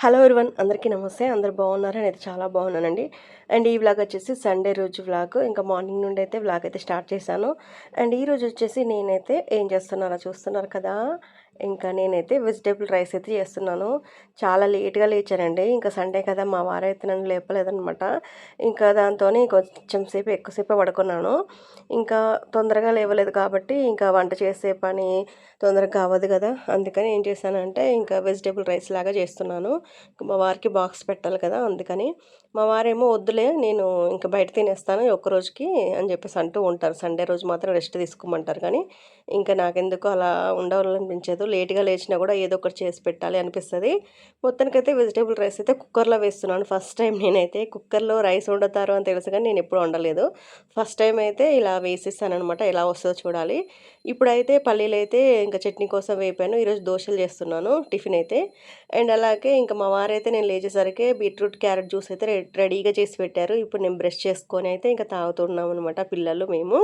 Hello everyone అందరికీ నమస్తే. అందరు బాగున్నారు? నేను చాలా బాగున్నానండి. అండ్ ఈ వ్లాగ్ వచ్చేసి సండే రోజు వ్లాగ్. ఇంకా మార్నింగ్ నుండి అయితే వ్లాగ్ అయితే స్టార్ట్ చేశాను. అండ్ ఈ రోజు వచ్చేసి నేనైతే ఏం చేస్తున్నారో చూస్తున్నారు కదా? ఇంకా నేనైతే వెజిటేబుల్ రైస్ అయితే చేస్తున్నాను. చాలా లేట్గా లేచానండి. ఇంకా సండే కదా మా వారైతే నన్ను లేపలేదనమాట ఇంకా దాంతో కొంచెం సేపు ఎక్కువసేపు పడుకున్నాను. ఇంకా తొందరగా లేవలేదు కాబట్టి ఇంకా వంట చేసే పని తొందరగా అవ్వదు కదా. అందుకని ఏం చేశానంటే ఇంకా వెజిటేబుల్ రైస్ లాగా చేస్తున్నాను. మా వారికి బాక్స్ పెట్టాలి కదా అందుకని. మా వారేమో వద్దులే నేను ఇంకా బయట తినేస్తాను ఒక్క రోజుకి అని చెప్పేసి అంటూ ఉంటారు. సండే రోజు మాత్రం రెస్ట్ తీసుకోమంటారు కానీ ఇంకా నాకెందుకు అలా ఉండవాలనిపించదు. లేట్గా లేచినా కూడా ఏదో ఒకటి చేసి పెట్టాలి అనిపిస్తుంది. మొత్తానికైతే వెజిటేబుల్ రైస్ అయితే కుక్కర్లో వేస్తున్నాను. ఫస్ట్ టైం నేనైతే కుక్కర్లో రైస్ వండుతారు అని తెలుసు కానీ నేను ఎప్పుడు వండలేదు. ఫస్ట్ టైం అయితే ఇలా వేసిస్తాను అనమాట ఎలా వస్తుందో చూడాలి. ఇప్పుడైతే పల్లీలు అయితే ఇంకా చట్నీ కోసం వేపాను. ఈరోజు దోశలు చేస్తున్నాను టిఫిన్ అయితే. అండ్ అలాగే ఇంకా మా వారైతే నేను లేచేసరికి బీట్రూట్ క్యారెట్ జ్యూస్ అయితే రెడీగా చేసి పెట్టారు. ఇప్పుడు నేను బ్రష్ చేసుకొని అయితే ఇంకా తాగుతున్నాం అనమాట పిల్లలు మేము.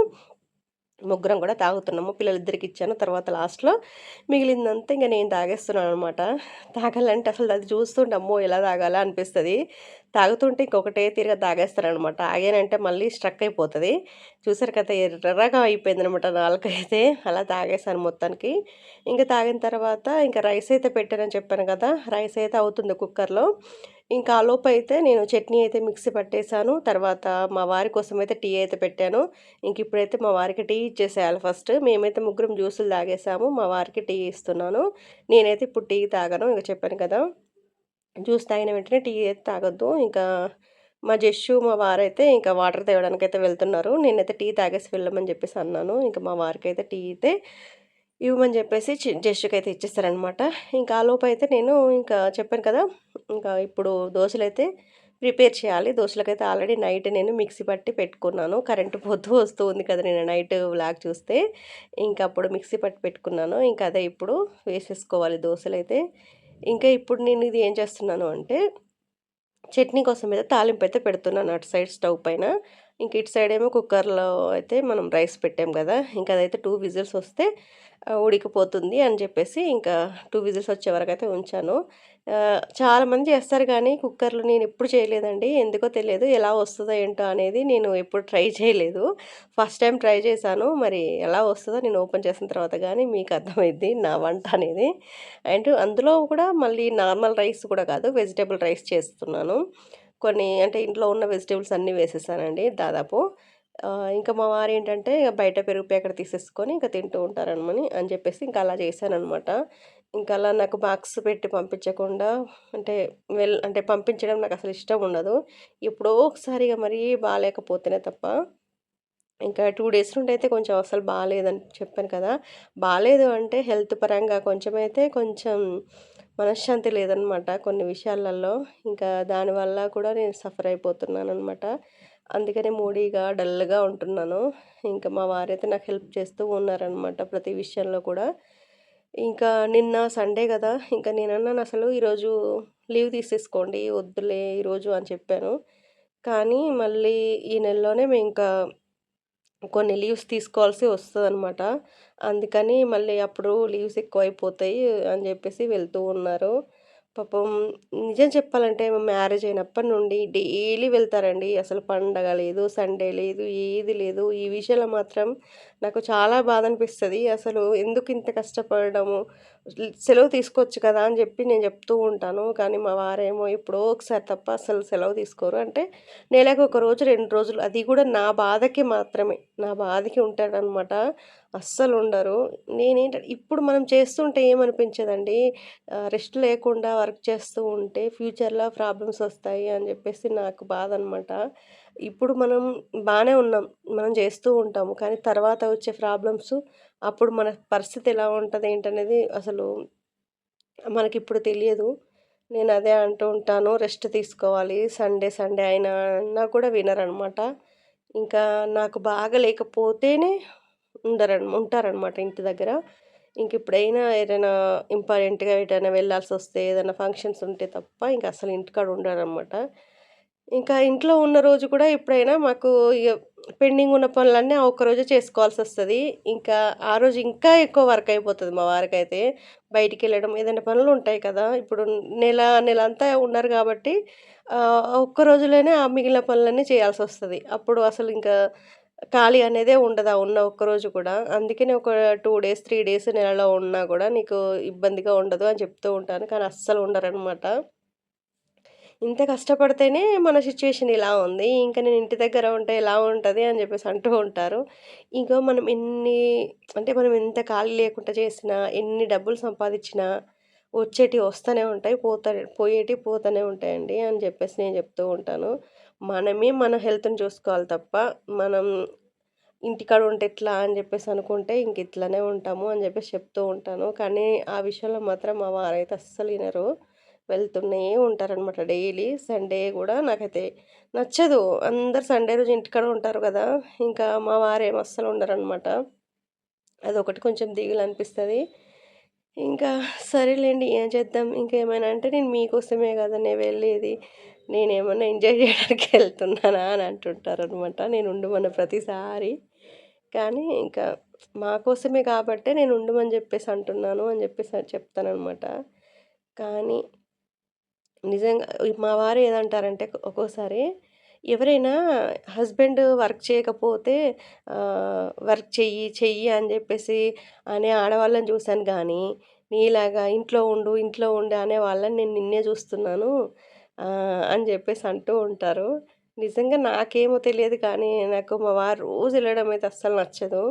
ముగ్గురం కూడా తాగుతున్నాము. పిల్లలిద్దరికి ఇచ్చాను. తర్వాత లాస్ట్లో మిగిలిందంతా ఇంకా నేను తాగేస్తున్నాను అనమాట తాగాలంటే అసలు అది చూస్తుంటే అమ్మో ఎలా తాగాలా అనిపిస్తుంది. తాగుతుంటే ఇంకొకటే తిరిగి తాగేస్తారనమాట. ఆగానంటే మళ్ళీ స్ట్రక్ అయిపోతుంది. చూసారు కదా ఎర్రగా అయిపోయింది అనమాట నాలుకైతే. అలా తాగేసాను మొత్తానికి. ఇంకా తాగిన తర్వాత ఇంకా రైస్ అయితే పెట్టానని చెప్పాను కదా రైస్ అయితే అవుతుంది కుక్కర్లో. ఇంకా ఆలోపు అయితే నేను చట్నీ అయితే మిక్సీ పట్టేశాను. తర్వాత మా వారి కోసం అయితే టీ అయితే పెట్టాను. ఇంక ఇప్పుడైతే మా వారికి టీ ఇచ్చేసేయాలి ఫస్ట్. మేమైతే ముగ్గురం జ్యూసులు తాగేసాము మా వారికి టీ ఇస్తున్నాను. నేనైతే ఇప్పుడు టీ తాగాను ఇంకా చెప్పాను కదా. జ్యూస్ తాగిన వెంటనే టీ అయితే తాగొద్దు. ఇంకా మా జస్సు మా వారైతే ఇంకా వాటర్ తేవడానికి అయితే వెళ్తున్నారు. నేనైతే టీ తాగేసి వెళ్ళమని చెప్పేసి అన్నాను. ఇంకా మా వారికి అయితే టీ అయితే ఇవ్వమని చెప్పేసి జస్ట్కి అయితే ఇచ్చేస్తారనమాట ఇంకా ఆ లోపు అయితే నేను ఇంకా చెప్పాను కదా ఇంకా ఇప్పుడు దోశలు అయితే ప్రిపేర్ చేయాలి. దోశలకైతే ఆల్రెడీ నైట్ నేను మిక్సీ పట్టి పెట్టుకున్నాను. కరెంటు పొద్దు వస్తూ ఉంది కదా నేను నైట్ వ్లాగ్ చూస్తే. ఇంకా అప్పుడు మిక్సీ పట్టి పెట్టుకున్నాను. ఇంకా అదే ఇప్పుడు వేసేసుకోవాలి దోశలు అయితే ఇంకా ఇప్పుడు నేను ఇది ఏం చేస్తున్నాను అంటే చట్నీ కోసం అయితే తాలింపు అయితే పెడుతున్నాను అటు సైడ్ స్టవ్ పైన. ఇంక ఇటు సైడ్ ఏమో కుక్కర్లో అయితే మనం రైస్ పెట్టాం కదా ఇంకా అదైతే టూ విజిల్స్ వస్తే ఉడికిపోతుంది అని చెప్పేసి ఇంకా టూ విజిల్స్ వచ్చే వరకు అయితే ఉంచాను. చాలామంది చేస్తారు కానీ కుక్కర్లో నేను ఎప్పుడు చేయలేదండి. ఎందుకో తెలియదు ఎలా వస్తుందో ఏంటో అనేది నేను ఎప్పుడు ట్రై చేయలేదు. ఫస్ట్ టైం ట్రై చేశాను. మరి ఎలా వస్తుందో నేను ఓపెన్ చేసిన తర్వాత కానీ మీకు అర్థమైంది నా వంట అనేది. అండ్ అందులో కూడా మళ్ళీ నార్మల్ రైస్ కూడా కాదు వెజిటేబుల్ రైస్ చేస్తున్నాను. కొన్ని అంటే ఇంట్లో ఉన్న వెజిటేబుల్స్ అన్నీ వేసేసానండి దాదాపు. ఇంకా మా వారు ఏంటంటే బయట పెరుగు ప్యాకెట్ తీసేసుకొని ఇంకా తింటూ ఉంటారనమని అని చెప్పేసి ఇంకా అలా చేశానమాట ఇంకా అలా నాకు బాక్స్ పెట్టి పంపించకుండా అంటే వెల్ అంటే పంపించడం నాకు అసలు ఇష్టం ఉండదు. ఎప్పుడో ఒకసారిగా మరీ బాగాలేకపోతేనే తప్ప. ఇంకా టూ డేస్ నుండి అయితే కొంచెం అసలు బాగాలేదని చెప్పాను కదా. బాగాలేదు అంటే హెల్త్ పరంగా కొంచెం అయితే కొంచెం మనశ్శాంతి లేదనమాట కొన్ని విషయాలలో. ఇంకా దానివల్ల కూడా నేను సఫర్ అయిపోతున్నాను అనమాట అందుకనే మూడీగా డల్గా ఉంటున్నాను. ఇంకా మా వారైతే నాకు హెల్ప్ చేస్తూ ఉన్నారనమాట ప్రతి విషయంలో కూడా. ఇంకా నిన్న సండే కదా ఇంకా నేను అన్నాను అసలు ఈరోజు లీవ్ తీసేసుకోండి వద్దులే ఈరోజు అని చెప్పాను. కానీ మళ్ళీ ఈ నెలలోనే మేము ఇంకా కొన్ని లీవ్స్ తీసుకోవాల్సి వస్తుంది అనమాట అందుకని మళ్ళీ అప్పుడు లీవ్స్ ఎక్కువైపోతాయి అని చెప్పేసి వెళ్తూ ఉన్నారు. పాపం నిజం చెప్పాలంటే మ్యారేజ్ అయినప్పటి నుండి డైలీ వెళ్తారండి. అసలు పండగ లేదు సండే లేదు ఏది లేదు. ఈ విషయంలో మాత్రం నాకు చాలా బాధ అనిపిస్తుంది. అసలు ఎందుకు ఇంత కష్టపడము సెలవు తీసుకోవచ్చు కదా అని చెప్పి నేను చెప్తూ ఉంటాను. కానీ మా వారేమో ఎప్పుడో ఒకసారి తప్ప అసలు సెలవు తీసుకోరు. అంటే నెలకు ఒక రోజు రెండు రోజులు అది కూడా నా బాధకి మాత్రమే. నా బాధకి ఉంటాడనమాట అస్సలు ఉండరు నేనేంటంటే ఇప్పుడు మనం చేస్తుంటే ఏమనిపించదండి? రెస్ట్ లేకుండా వర్క్ చేస్తూ ఉంటే ఫ్యూచర్లో ప్రాబ్లమ్స్ వస్తాయి అని చెప్పేసి నాకు బాధ అనమాట ఇప్పుడు మనం బాగానే ఉన్నాం మనం చేస్తూ ఉంటాము. కానీ తర్వాత వచ్చే ప్రాబ్లమ్స్ అప్పుడు మన పరిస్థితి ఎలా ఉంటుంది ఏంటనేది అసలు మనకి ఇప్పుడు తెలియదు. నేను అదే అంటూ ఉంటాను రెస్ట్ తీసుకోవాలి సండే సండే అయినా అన్నా కూడా వినరనమాట. ఇంకా నాకు బాగా లేకపోతేనే ఉండరు ఉంటారనమాట ఇంటి దగ్గర ఇంక ఇప్పుడైనా ఏదైనా ఇంపార్టెంట్గా ఎటైనా వెళ్ళాల్సి వస్తే ఏదైనా ఫంక్షన్స్ ఉంటే తప్ప ఇంకా అసలు ఇంటికాడ ఉండరనమాట ఇంకా ఇంట్లో ఉన్న రోజు కూడా ఎప్పుడైనా మాకు ఇక పెండింగ్ ఉన్న పనులన్నీ ఆ ఒక్కరోజే చేసుకోవాల్సొస్తది. ఇంకా ఆ రోజు ఇంకా ఎక్కువ వర్క్ అయిపోతుంది మా వారికైతే. బయటికెళ్ళడం ఏదైనా పనులు ఉంటాయి కదా! ఇప్పుడు నెల నెల అంతా ఉన్నారు కాబట్టి ఒక్క రోజులోనే ఆ మిగిలిన పనులన్నీ చేయాల్సి వస్తుంది అప్పుడు అసలు ఇంకా ఖాళీ అనేదే ఉండదు. ఆ ఉన్న ఒక్కరోజు కూడా. అందుకనే ఒక టూ డేస్, త్రీ డేస్ నెలలో ఉన్నా కూడా నీకు ఇబ్బందిగా ఉండదు అని చెప్తూ ఉంటాను. కానీ అస్సలు ఉండరనమాట. ఇంత కష్టపడితేనే మన సిచ్యువేషన్ ఇలా ఉంది. ఇంకా నేను ఇంటి దగ్గర ఉంటే ఎలా ఉంటుంది అని చెప్పేసి అంటూ ఉంటారు. ఇంకా మనం ఎన్ని అంటే మనం ఎంత ఖాళీ లేకుండా చేసినా, ఎన్ని డబ్బులు సంపాదించినా వచ్చేటివి వస్తూనే ఉంటాయి. పోతా పోయేటివి పోతూనే ఉంటాయండి అని చెప్పేసి నేను చెప్తూ ఉంటాను. మనమే మన హెల్త్‌ని చూసుకోవాలి తప్ప, మనం ఇంటికాడ ఉంటే ఎట్లా అని చెప్పేసి అనుకుంటే ఇంక ఇట్లానే ఉంటాము అని చెప్పేసి చెప్తూ ఉంటాను. కానీ ఆ విషయంలో మాత్రం మా వారైతే అస్సలు వినరు వెళ్తూనే ఉంటారనమాట డైలీ. సండే కూడా నాకైతే నచ్చదు. అందరు సండే రోజు ఇంటికాడ ఉంటారు కదా ఇంకా మా వారేం అస్సలు ఉండరనమాట. అదొకటి కొంచెం దిగులనిపిస్తది. ఇంకా సరేలేండి ఏం చేద్దాం. ఇంకేమైనా అంటే నేను మీకోసమే కదా నేను వెళ్ళేది. నేనేమన్నా ఎంజాయ్ చేయడానికి వెళ్తున్నానా అని అంటుంటారు అనమాట నేను ఉండమన్న ప్రతిసారి. కానీ ఇంకా మా కోసమే కాబట్టే నేను ఉండమని చెప్పేసి అంటున్నాను అని చెప్పేసి చెప్తాననమాట. కానీ నిజంగా మా వారు ఏదంటారంటే ఒక్కోసారి ఎవరైనా హస్బెండ్ వర్క్ చేయకపోతే వర్క్ చెయ్యి, చెయ్యి అని చెప్పేసి అనే ఆడవాళ్ళని చూశాను కానీ నీలాగా ఇంట్లో ఉండు, ఇంట్లో ఉండు అనే వాళ్ళని నేను నిన్నే చూస్తున్నాను అని చెప్పేసి అంటూ ఉంటారు. నిజంగా నాకేమో తెలియదు కానీ, నాకు మా వారు రోజు వెళ్ళడం అయితే అస్సలు నచ్చదు.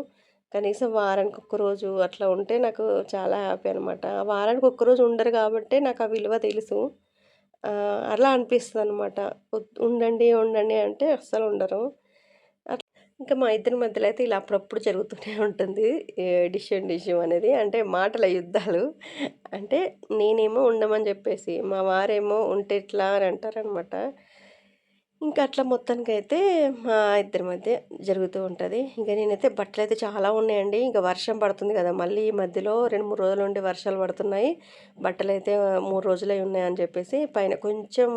కనీసం వారానికి ఒక్కరోజు అట్లా ఉంటే నాకు చాలా హ్యాపీ అనమాట. వారానికి ఒక్కరోజు ఉండరు కాబట్టే నాకు ఆ విలువ తెలుసు. అలా అనిపిస్తుంది అనమాట ఉండండి, ఉండండి అంటే అస్సలు ఉండరు. ఇంకా మా ఇద్దరి మధ్యలో అయితే ఇలా అప్పుడప్పుడు జరుగుతూనే ఉంటుంది. డిషన్ డిష్యం అనేది. అంటే మాటల యుద్ధాలు. అంటే నేనేమో ఉండమని చెప్పేసి మా వారేమో ఉంటే ఎట్లా అని అంటారనమాట. ఇంకా అట్లా మొత్తానికి అయితే మా ఇద్దరి మధ్య జరుగుతూ ఉంటుంది ఇంకా నేనైతే బట్టలు అయితే చాలా ఉన్నాయండి. ఇంకా వర్షం పడుతుంది కదా మళ్ళీ ఈ మధ్యలో 2, 3 రోజుల నుండి వర్షాలు పడుతున్నాయి. బట్టలు అయితే మూడు రోజులే ఉన్నాయని చెప్పేసి పైన కొంచెం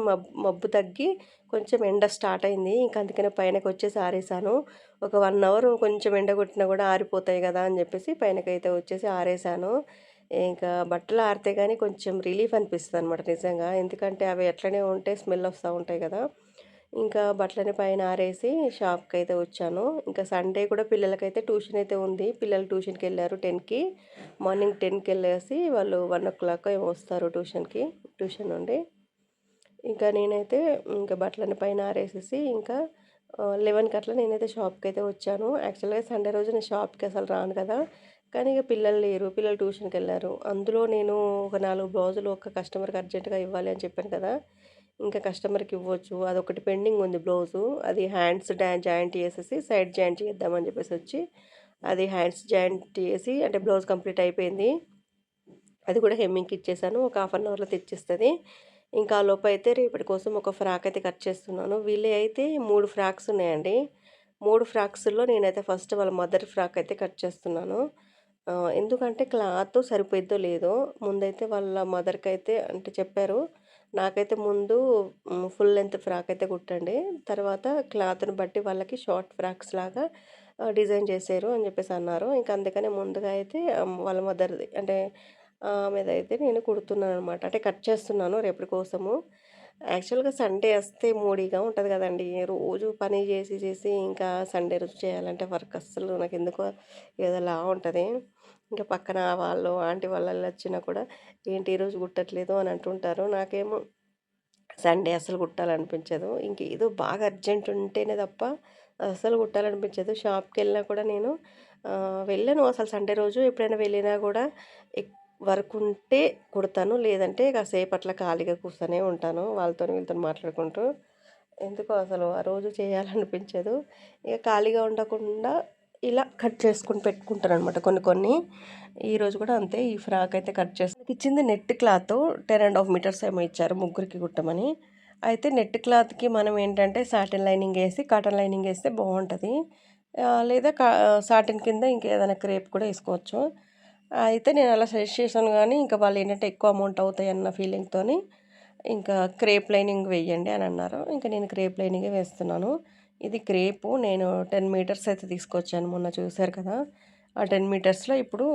మబ్బు తగ్గి కొంచెం ఎండ స్టార్ట్ అయింది. ఇంకా అందుకనే పైనకొచ్చేసి ఆరేసాను. ఒక వన్ అవర్ కొంచెం ఎండ కొట్టినా కూడా ఆరిపోతాయి కదా అని చెప్పేసి పైనకైతే వచ్చేసి ఆరేసాను. ఇంకా బట్టలు ఆరితే కానీ కొంచెం రిలీఫ్ అనిపిస్తుంది అనమాట నిజంగా. ఎందుకంటే అవి ఎట్లనే ఉంటే స్మెల్ వస్తూ ఉంటాయి కదా ఇంకా బట్టలని పైన ఆరేసి షాప్కి అయితే వచ్చాను. ఇంకా సండే కూడా పిల్లలకైతే ట్యూషన్ అయితే ఉంది. పిల్లలు ట్యూషన్కి వెళ్ళారు టెన్కి మార్నింగ్ 10కెళ్ళేసి వాళ్ళు 1:00 ఏమో వస్తారు ట్యూషన్‌కి. ట్యూషన్ నుండి. ఇంకా నేనైతే ఇంకా బట్టలని పైన ఆరేసేసి ఇంకా లెవెన్కి అట్లా నేనైతే షాప్కి అయితే వచ్చాను. యాక్చువల్‌గా సండే రోజు నేను షాప్‌కి అసలు రాను కదా! కానీ ఇక పిల్లలు లేరు. పిల్లలు ట్యూషన్కి వెళ్ళారు అందులో నేను ఒక నాలుగు బ్లౌజులు ఒక కస్టమర్‌కి అర్జెంట్‌గా ఇవ్వాలి అని చెప్పాను కదా! ఇంకా కస్టమర్‌కి ఇవ్వచ్చు. అదొకటి పెండింగ్ ఉంది బ్లౌజు. అది హ్యాండ్స్ డా జాయింట్ చేసేసి సైడ్ జాయింట్ చేద్దామని చెప్పేసి వచ్చి, అది హ్యాండ్స్ జాయింట్ చేసి అంటే బ్లౌజ్ కంప్లీట్ అయిపోయింది. అది కూడా హెమ్మింగ్‌కి ఇచ్చేసాను. ఒక హాఫ్ అన్ అవర్‌లో తెచ్చిస్తుంది ఇంకా ఆ అయితే రేపటి కోసం ఒక ఫ్రాక్ అయితే కట్ చేస్తున్నాను. వీళ్ళే అయితే మూడు ఫ్రాక్స్ ఉన్నాయండి. మూడు ఫ్రాక్స్‌లో నేనైతే ఫస్ట్ వాళ్ళ మదర్ ఫ్రాక్ అయితే కట్ చేస్తున్నాను. ఎందుకంటే క్లాత్ సరిపోయిద్దో లేదో ముందైతే వాళ్ళ మదర్కి అయితే అంటే చెప్పారు. నాకైతే ముందు ఫుల్ లెంత్ ఫ్రాక్ అయితే కుట్టండి. తర్వాత క్లాత్‌ని బట్టి వాళ్ళకి షార్ట్ ఫ్రాక్స్ లాగా డిజైన్ చేశారు అని చెప్పేసి అన్నారు. ఇంకా అందుకనే ముందుగా అయితే వాళ్ళ మదర్‌ది అంటే మీద అయితే నేను కుడుతున్నాను అనమాట అంటే కట్ చేస్తున్నాను రేపటి కోసము. యాక్చువల్‌గా సండే వస్తే మూడీగా ఉంటుంది కదండీ! రోజు పని చేసి చేసి ఇంకా సండే రోజు చేయాలంటే వర్క్ అస్సలు నాకు ఎందుకో ఏదో ఏదోలా ఉంటుంది ఇంకా పక్కన వాళ్ళు ఆంటీ వాళ్ళు వచ్చినా కూడా ఏంటి ఈరోజు కుట్టట్లేదు అని అంటుంటారు. నాకేమో సండే అస్సలు కుట్టాలనిపించదు. ఇంకేదో బాగా అర్జెంట్ ఉంటేనే తప్ప అస్సలు కుట్టాలనిపించదు. షాప్‌కెళ్ళినా కూడా నేను వెళ్ళాను వెళ్ళను అసలు సండే రోజు. ఎప్పుడైనా వెళ్ళినా కూడా వర్క్ ఉంటే కుడతాను. లేదంటే కాసేపు అట్లా ఖాళీగా కూర్చొనే ఉంటాను. వాళ్ళతోని వీళ్ళతో మాట్లాడుకుంటూ. ఎందుకో అసలు ఆ రోజు చేయాలనిపించదు. ఇక ఖాళీగా ఉండకుండా ఇలా కట్ చేసుకొని పెట్టుకుంటాననమాట కొన్ని కొన్ని. ఈరోజు కూడా అంతే ఈ ఫ్రాక్ అయితే కట్ చేసి ఇచ్చింది నెట్ క్లాత్ 10 ½ మీటర్స్ ఏమో ఇచ్చారు ముగ్గురికి కుట్టమని. అయితే నెట్ క్లాత్‌కి మనం ఏంటంటే సాటిన్ లైనింగ్ వేసి కాటన్ లైనింగ్ వేస్తే బాగుంటుంది. లేదా కా సాటిన్ కింద ఇంకేదైనా క్రేప్ కూడా వేసుకోవచ్చు. అయితే నేను అలా సజెస్ట్ చేశాను కానీ ఇంకా వాళ్ళు ఏంటంటే ఎక్కువ అమౌంట్ అవుతాయన్న ఫీలింగ్‌తోని ఇంకా క్రేప్ లైనింగ్ వేయండి అని అన్నారు. ఇంకా నేను క్రేప్ లైనింగే వేస్తున్నాను. ఇది క్రేపు. నేను టెన్ మీటర్స్ అయితే తీసుకొచ్చాను మొన్న చూశారు కదా. ఆ టెన్ మీటర్స్లో ఇప్పుడు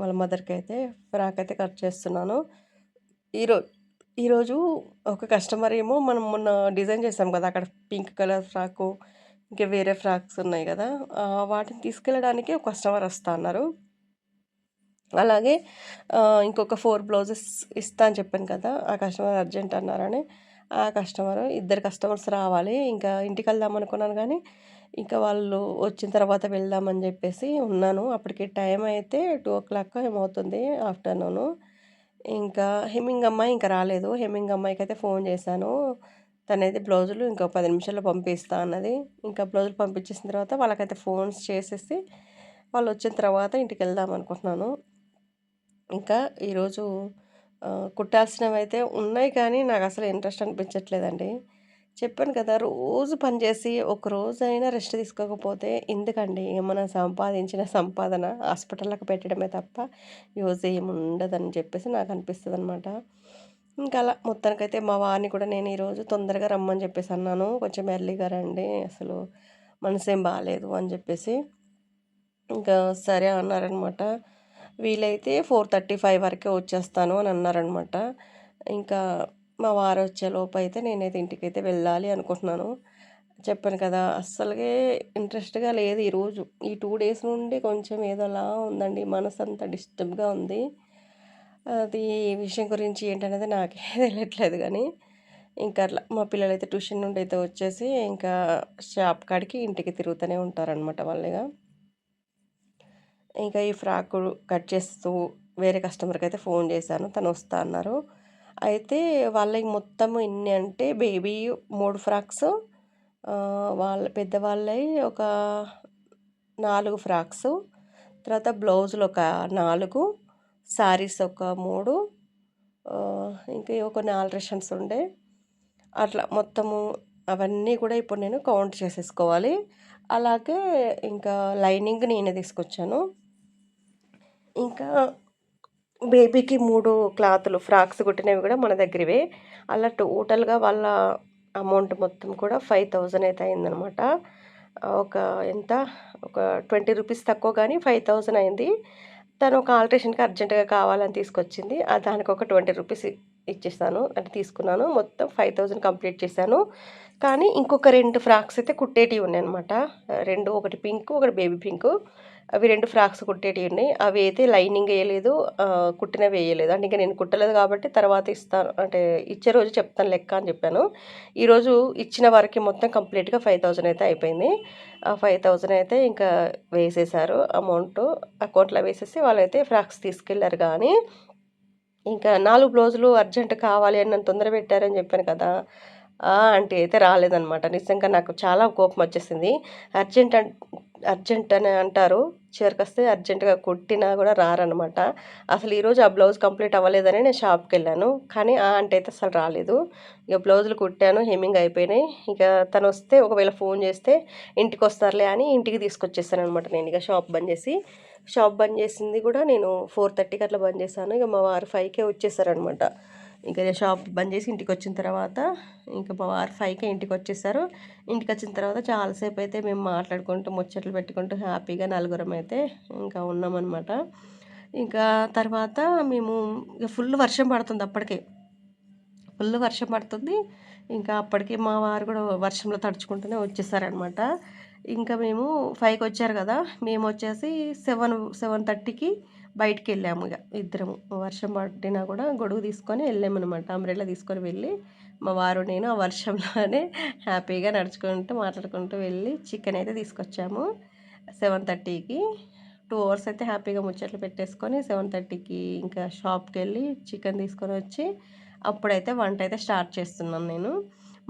వాళ్ళ మదర్కి అయితే ఫ్రాక్ అయితే కట్ చేస్తున్నాను. ఈరోజు ఈరోజు ఒక కస్టమర్ ఏమో మనం మొన్న డిజైన్ చేసాం కదా అక్కడ పింక్ కలర్ ఫ్రాకు ఇంకా వేరే ఫ్రాక్స్ ఉన్నాయి కదా. వాటిని తీసుకెళ్ళడానికి ఒక కస్టమర్ వస్తా అన్నారు. అలాగే ఇంకొక ఫోర్ బ్లౌజెస్ ఇస్తా అని చెప్పాను కదా ఆ కస్టమర్ అర్జెంట్ అన్నారని. కస్టమర్ ఇద్దరు కస్టమర్స్ రావాలి. ఇంకా ఇంటికి వెళ్దాం అనుకున్నాను కానీ ఇంకా వాళ్ళు వచ్చిన తర్వాత వెళ్దామని చెప్పేసి ఉన్నాను. అప్పటికి టైం అయితే టూ ఓ క్లాక్ ఏమవుతుంది ఆఫ్టర్నూను. ఇంకా హెమ్మింగ్ అమ్మాయి ఇంకా రాలేదు. హెమ్మింగ్ అమ్మాయికి అయితే ఫోన్ చేశాను. తనైతే బ్లౌజులు ఇంకా పది నిమిషాల్లో పంపిస్తా అన్నది. ఇంకా బ్లౌజులు పంపించేసిన తర్వాత వాళ్ళకైతే ఫోన్స్ చేసేసి వాళ్ళు వచ్చిన తర్వాత ఇంటికి వెళ్దాం అనుకుంటున్నాను. ఇంకా ఈరోజు కుట్టాల్సినవి అయితే ఉన్నాయి కానీ నాకు అసలు ఇంట్రెస్ట్ అనిపించట్లేదండి. చెప్పాను కదా రోజు పనిచేసి ఒక రోజైనా రెస్ట్ తీసుకోకపోతే ఎందుకండి? ఏమైనా సంపాదించిన సంపాదన హాస్పిటల్లకు పెట్టడమే తప్ప యూజ్ ఏముండదని చెప్పేసి నాకు అనిపిస్తుంది అనమాట ఇంకా అలా మొత్తానికైతే మా వారిని కూడా నేను ఈరోజు తొందరగా రమ్మని చెప్పేసి అన్నాను. కొంచెం ఎర్లీగా రండి అసలు మనసేం బాగాలేదు అని చెప్పేసి. ఇంకా సరే అన్నారనమాట వీలైతే ఫోర్ థర్టీ ఫైవ్ వరకే వచ్చేస్తాను అని అన్నారనమాట ఇంకా మా వారు వచ్చేలోపు అయితే నేనైతే ఇంటికైతే వెళ్ళాలి అనుకుంటున్నాను. చెప్పాను కదా అస్సలుగే ఇంట్రెస్ట్గా లేదు ఈరోజు ఈ టూ డేస్ నుండి కొంచెం ఏదోలా ఉందండి మనసు అంతా డిస్టర్బ్గా ఉంది. అది ఈ విషయం గురించి ఏంటనేది నాకే తెలియట్లేదు కానీ ఇంకా అట్లా మా పిల్లలు అయితే ట్యూషన్ నుండి అయితే వచ్చేసి ఇంకా షాప్ కాడికి ఇంటికి తిరుగుతూనే ఉంటారనమాట వాళ్ళగా. ఇంకా ఈ ఫ్రాక్ కట్ చేస్తూ వేరే కస్టమర్కి అయితే ఫోన్ చేశాను. తను వస్తా అన్నారు. అయితే వాళ్ళకి మొత్తం ఎన్ని అంటే బేబీ మూడు ఫ్రాక్స్ వాళ్ళ పెద్దవాళ్ళవి ఒక నాలుగు ఫ్రాక్స్ తర్వాత బ్లౌజులు ఒక నాలుగు శారీస్ ఒక మూడు ఇంకా ఒక నాలుగు రెషన్స్ ఉండే. అట్లా మొత్తము అవన్నీ కూడా ఇప్పుడు నేను కౌంట్ చేసేసుకోవాలి. అలాగే ఇంకా లైనింగ్ నేనే తీసుకొచ్చాను. ఇంకా బేబీకి మూడు క్లాతులు ఫ్రాక్స్ కుట్టినవి కూడా మన దగ్గరవే. అలా టోటల్గా వాళ్ళ అమౌంట్ మొత్తం కూడా ఫైవ్ థౌజండ్ అయితే అయిందనమాట. ఒక ఎంత? ఒక ట్వంటీ రూపీస్ తక్కువ కానీ ఫైవ్ థౌజండ్ అయింది. తను ఒక ఆల్ట్రేషన్కి అర్జెంటుగా కావాలని తీసుకొచ్చింది. దానికి ఒక ట్వంటీ రూపీస్ ఇచ్చేస్తాను అంటే తీసుకున్నాను. మొత్తం ఫైవ్ థౌజండ్ కంప్లీట్ చేశాను. కానీ ఇంకొక రెండు ఫ్రాక్స్ అయితే కుట్టేటివి ఉన్నాయి అనమాట రెండు ఒకటి పింక్ ఒకటి బేబీ పింక్. అవి రెండు ఫ్రాక్స్ కుట్టేటివి ఉన్నాయి. అవి అయితే లైనింగ్ వేయలేదు ఆ, కుట్టినవి వేయలేదు. అంటే ఇంకా నేను కుట్టలేదు కాబట్టి తర్వాత ఇస్తాను అంటే ఇచ్చే రోజు చెప్తాను లెక్క అని చెప్పాను. ఈరోజు ఇచ్చిన వారికి మొత్తం కంప్లీట్గా ఫైవ్ థౌజండ్ అయితే అయిపోయింది. ఆ ఫైవ్ థౌజండ్ అయితే ఇంకా వేసేసారు అమౌంట్. అకౌంట్లో వేసేసి వాళ్ళైతే ఫ్రాక్స్ తీసుకెళ్ళారు కానీ ఇంకా నాలుగు బ్లౌజులు అర్జెంట్ కావాలి అని నన్ను తొందర పెట్టారని చెప్పాను కదా అంటే అయితే రాలేదనమాట నిజంగా నాకు చాలా కోపం వచ్చేసింది. అర్జెంట్ అర్జెంట్ అని అంటారు. చివరికి వస్తే అర్జెంటుగా కుట్టినా కూడా రారనమాట. అసలు ఈరోజు ఆ బ్లౌజ్ కంప్లీట్ అవ్వలేదని నేను షాప్కి వెళ్ళాను కానీ ఆ అంటే అయితే అసలు రాలేదు. ఇక బ్లౌజులు కుట్టాను హెమ్మింగ్ అయిపోయినాయి. ఇక తను వస్తే ఒకవేళ ఫోన్ చేస్తే ఇంటికి వస్తారులే అని ఇంటికి తీసుకొచ్చేసాను అనమాట నేను. ఇక షాప్ బంద్ చేసి షాప్ బంద్ చేసింది కూడా నేను ఫోర్ థర్టీకి అట్లా బంద్ చేశాను. ఇక మా వారు ఫైవ్కే వచ్చేసారనమాట. ఇంకా షాప్ బంద్ చేసి ఇంటికి వచ్చిన తర్వాత ఇంకా మా వారు ఫైవ్కే ఇంటికి వచ్చేసారు. ఇంటికి వచ్చిన తర్వాత చాలాసేపు అయితే మేము మాట్లాడుకుంటూ ముచ్చట్లు పెట్టుకుంటూ హ్యాపీగా నలుగురం అయితే ఇంకా ఉన్నామన్నమాట. ఇంకా తర్వాత మేము ఇక ఫుల్ వర్షం పడుతుంది అప్పటికే. ఫుల్ వర్షం పడుతుంది. ఇంకా అప్పటికి మా వారు కూడా వర్షంలో తడుచుకుంటూనే వచ్చేసారనమాట ఇంకా మేము ఫైవ్కి వచ్చారు కదా మేము వచ్చేసి సెవెన్ సెవెన్ థర్టీకి బయటికి వెళ్ళాము ఇక ఇద్దరము వర్షం పట్టినా కూడా గొడుగు తీసుకొని వెళ్ళామన్నమాట. అంబ్రెల్లా తీసుకొని వెళ్ళి మా వారు నేను ఆ వర్షంలోనే హ్యాపీగా నడుచుకుంటూ మాట్లాడుకుంటూ వెళ్ళి చికెన్ అయితే తీసుకొచ్చాము. సెవెన్ థర్టీకి. టూ అవర్స్ అయితే హ్యాపీగా ముచ్చట్లు పెట్టేసుకొని సెవెన్ థర్టీకి ఇంకా షాప్కి వెళ్ళి చికెన్ తీసుకొని వచ్చి అప్పుడైతే వంట అయితే స్టార్ట్ చేస్తున్నాను నేను.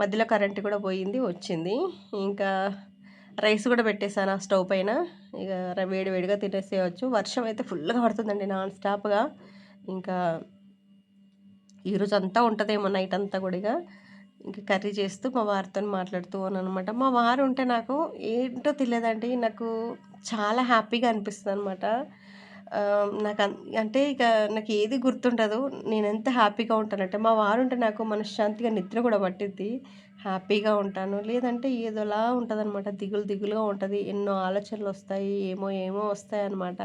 మధ్యలో కరెంట్ కూడా పోయింది వచ్చింది. ఇంకా రైస్ కూడా పెట్టేశాను ఆ స్టవ్ పైన. ఇక వేడివేడిగా వేడి వేడిగా తినేసేయచ్చు. వర్షం అయితే ఫుల్గా పడుతుందండి నాన్ స్టాప్గా. ఇంకా ఈరోజు అంతా ఉంటుందేమో నైట్ అంతా కూడా ఇక. ఇంకా కర్రీ చేస్తూ మా వారితో మాట్లాడుతూ అనమాట మా వారు ఉంటే నాకు ఏంటో తెలియదండి. నాకు చాలా హ్యాపీగా అనిపిస్తుంది అనమాట నాకు అంటే ఇక నాకు ఏది గుర్తుండదు. నేను ఎంత హ్యాపీగా ఉంటానంటే మా వారు ఉంటే నాకు మనశ్శాంతిగా నిద్ర కూడా పట్టిద్ది. హ్యాపీగా ఉంటాను. లేదంటే ఏదోలా ఉంటుందన్నమాట. దిగులు దిగులుగా ఉంటుంది. ఎన్నో ఆలోచనలు వస్తాయి ఏమో ఏమో వస్తాయి అన్నమాట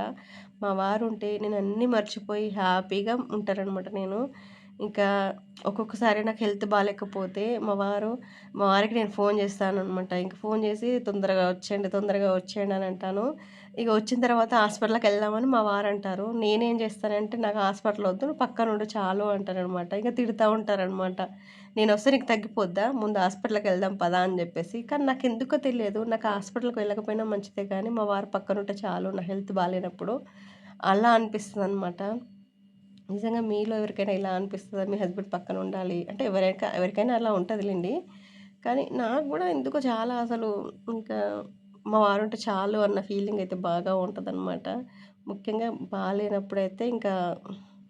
మా వారు ఉంటే నేను అన్నీ మర్చిపోయి హ్యాపీగా ఉంటారనమాట నేను. ఇంకా ఒక్కొక్కసారి నాకు హెల్త్ బాగాలేకపోతే మా వారు మా వారికి నేను ఫోన్ చేస్తాను అనమాట ఇంక ఫోన్ చేసి తొందరగా వచ్చేయండి తొందరగా వచ్చేయండి అని అంటాను. ఇక వచ్చిన తర్వాత హాస్పిటల్కి వెళ్దామని మా వారు అంటారు నేనేం చేస్తానంటే నాకు హాస్పిటల్ వద్దు పక్కన ఉండు చాలు అంటారనమాట ఇంకా తిడుతూ ఉంటారనమాట నేను వస్తే నీకు తగ్గిపోద్దా? ముందు హాస్పిటల్కి వెళ్దాం పదా అని చెప్పేసి. కానీ నాకు ఎందుకో తెలియదు. నాకు హాస్పిటల్కి వెళ్ళకపోయినా మంచిదే కానీ మా వారు పక్కన ఉంటే చాలు నా హెల్త్ బాగాలేనప్పుడు అలా అనిపిస్తుంది అనమాట నిజంగా మీలో ఎవరికైనా ఇలా అనిపిస్తుందా? మీ హస్బెండ్ పక్కన ఉండాలి. అంటే ఎవరైనా ఎవరికైనా అలా ఉంటుందిలేండి. కానీ నాకు కూడా ఎందుకో చాలా అసలు ఇంకా మా వారు ఉంటే చాలు అన్న ఫీలింగ్ అయితే బాగా ఉంటుందన్నమాట. ముఖ్యంగా బాగాలేనప్పుడైతే ఇంకా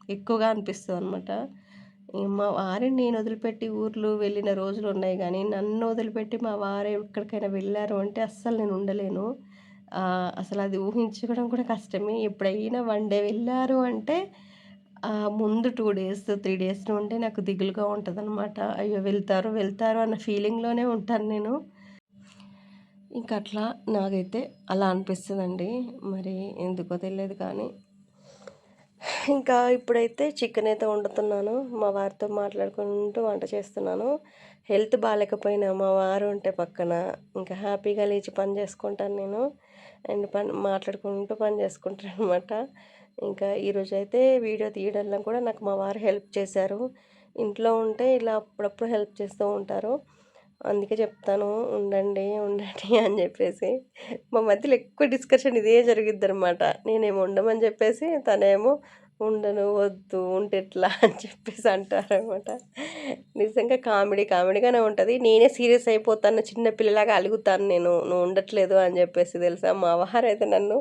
ఎక్కువగా అనిపిస్తుంది అనమాట మా వారిని నేను వదిలిపెట్టి ఊర్లు వెళ్ళిన రోజులు ఉన్నాయి కానీ నన్ను వదిలిపెట్టి మా వారే ఎక్కడికైనా వెళ్ళారు అంటే అస్సలు నేను ఉండలేను. అసలు అది ఊహించుకోవడం కూడా కష్టమే. ఎప్పుడైనా వన్ డే వెళ్ళారు అంటే ముందు టూ డేస్ త్రీ డేస్ నుండి నాకు దిగులుగా ఉంటుంది అనమాట అయ్యో వెళ్తారు వెళ్తారు అన్న ఫీలింగ్లోనే ఉంటాను నేను. ఇంకా అట్లా నాకైతే అలా అనిపిస్తుందండి. మరి ఎందుకో తెలియదు కానీ ఇంకా ఇప్పుడైతే చికెన్ అయితే వండుతున్నాను. మా వారితో మాట్లాడుకుంటూ వంట చేస్తున్నాను. హెల్త్ బాగాలేకపోయినా మా వారు ఉంటే పక్కన. ఇంకా హ్యాపీగా లేచి పని చేసుకుంటాను నేను. అండ్ పని మాట్లాడుకుంటూ పని చేసుకుంటాను అనమాట ఇంకా ఈరోజు అయితే వీడియో తీయడంలో కూడా నాకు మా వారు హెల్ప్ చేశారు. ఇంట్లో ఉంటే ఇలా అప్పుడప్పుడు హెల్ప్ చేస్తూ ఉంటారు. అందుకే చెప్తాను ఉండండి ఉండండి అని చెప్పేసి. మా మధ్యలో ఎక్కువ డిస్కషన్ ఇదే జరిగిద్ది అనమాట నేనేమో ఉండమని చెప్పేసి తనేమో ఉండను వద్దు ఉంటే ఎట్లా అని చెప్పేసి అంటారనమాట నిజంగా కామెడీ కామెడీగానే ఉంటుంది. నేనే సీరియస్ అయిపోతాను చిన్న పిల్లలాగా అలుగుతాను నేను. నువ్వు ఉండట్లేదు అని చెప్పేసి తెలుసా? మా వారైతే నన్ను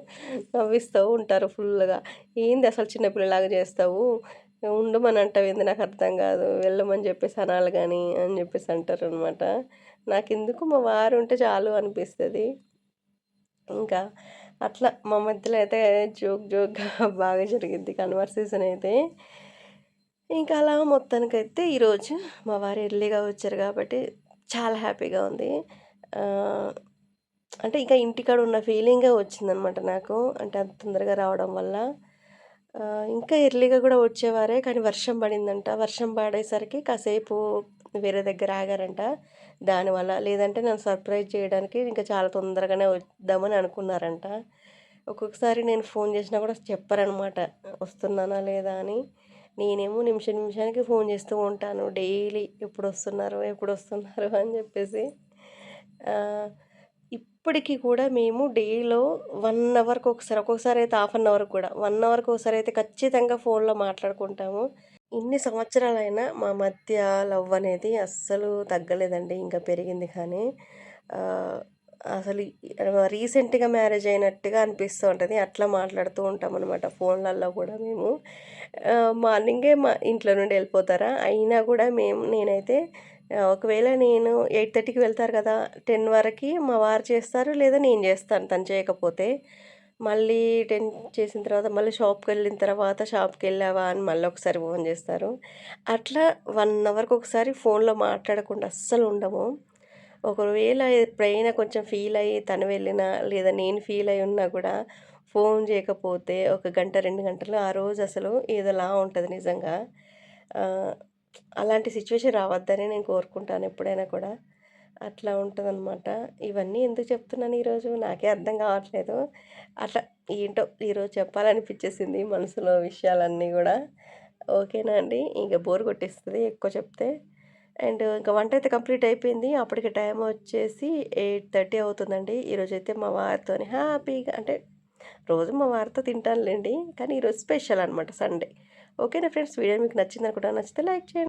నవ్విస్తూ ఉంటారు ఫుల్గా. ఏంది అసలు చిన్నపిల్లలాగా చేస్తావు? ఉండమని ఏంది? నాకు అర్థం కాదు. వెళ్ళమని చెప్పేసి అనాలి కానీ అని చెప్పేసి అంటారు అనమాట నాకు ఎందుకు మా వారు ఉంటే చాలు అనిపిస్తుంది. ఇంకా అట్లా మా మధ్యలో అయితే జోక్ జోక్గా బాగా జరిగింది కన్వర్సేషన్ అయితే. ఇంకా అలా మొత్తానికైతే ఈరోజు మా వారు ఎర్లీగా వచ్చారు కాబట్టి చాలా హ్యాపీగా ఉంది. అంటే ఇంకా ఇంటికాడ ఉన్న ఫీలింగే వచ్చిందనమాట నాకు. అంటే అంత తొందరగా రావడం వల్ల. ఇంకా ఎర్లీగా కూడా వచ్చేవారే కానీ వర్షం పడిందంట. వర్షం పడేసరికి కాసేపు వేరే దగ్గర ఆగారంట. దానివల్ల లేదంటే నన్ను సర్ప్రైజ్ చేయడానికి ఇంకా చాలా తొందరగానే వద్దామని అనుకున్నారంట. ఒక్కొక్కసారి నేను ఫోన్ చేసినా కూడా చెప్పారనమాట. వస్తున్నానా లేదా అని. నేనేమో నిమిషం నిమిషానికి ఫోన్ చేస్తూ ఉంటాను. డైలీ ఎప్పుడు వస్తున్నారు ఎప్పుడు వస్తున్నారు అని చెప్పేసి. ఇప్పటికీ కూడా మేము డేలో వన్ అవర్కి ఒకసారి ఒక్కొక్కసారి అయితే హాఫ్ అన్ అవర్ కూడా వన్ అవర్కి ఒకసారి అయితే ఖచ్చితంగా ఫోన్లో మాట్లాడుకుంటాము. ఇన్ని సంవత్సరాలైనా మా మధ్య లవ్ అనేది అస్సలు తగ్గలేదండి ఇంకా పెరిగింది కానీ. అసలు రీసెంట్గా మ్యారేజ్ అయినట్టుగా అనిపిస్తూ ఉంటుంది అట్లా మాట్లాడుతూ ఉంటాం అనమాట ఫోన్లలో కూడా మేము. మార్నింగే మా ఇంట్లో నుండి వెళ్ళిపోతారా? అయినా కూడా మేము నేనైతే ఒకవేళ నేను ఎయిట్ థర్టీకి వెళ్తారు కదా టెన్ వరకు మా వారు చేస్తారు లేదా నేను చేస్తాను తను చేయకపోతే. మళ్ళీ టెన్ చేసిన తర్వాత మళ్ళీ షాప్కి వెళ్ళిన తర్వాత షాప్కి వెళ్ళావా అని మళ్ళీ ఒకసారి ఫోన్ చేస్తారు. అట్లా వన్ అవర్కి ఒకసారి ఫోన్లో మాట్లాడకుండా అస్సలు ఉండము. ఒకవేళ ఎప్పుడైనా కొంచెం ఫీల్ అయ్యి తను వెళ్ళినా లేదా నేను ఫీల్ అయి ఉన్నా కూడా ఫోన్ చేయకపోతే ఒక గంట రెండు గంటలు ఆ రోజు అసలు ఏదోలా ఉంటుంది నిజంగా. అలాంటి సిచ్యువేషన్ రావద్దని నేను కోరుకుంటాను ఎప్పుడైనా కూడా. అట్లా ఉంటుందన్నమాట. ఇవన్నీ ఎందుకు చెప్తున్నాను ఈరోజు నాకే అర్థం కావట్లేదు. అట్లా ఏంటో ఈరోజు చెప్పాలనిపించేసింది మనసులో విషయాలన్నీ కూడా. ఓకేనా అండి? ఇంకా బోర్ కొట్టేస్తుంది ఎక్కువ చెప్తే. అండ్ ఇంకా వంట అయితే కంప్లీట్ అయిపోయింది. అప్పటికి టైం వచ్చేసి ఎయిట్ థర్టీ అవుతుందండి. ఈరోజు అయితే మా వారితో హ్యాపీగా అంటే రోజు మా వారితో తింటానులేండి. కానీ ఈరోజు స్పెషల్ అనమాట సండే. ఓకేనా ఫ్రెండ్స్? వీడియో మీకు నచ్చింది అనుకుంటా నచ్చితే లైక్ చేయండి.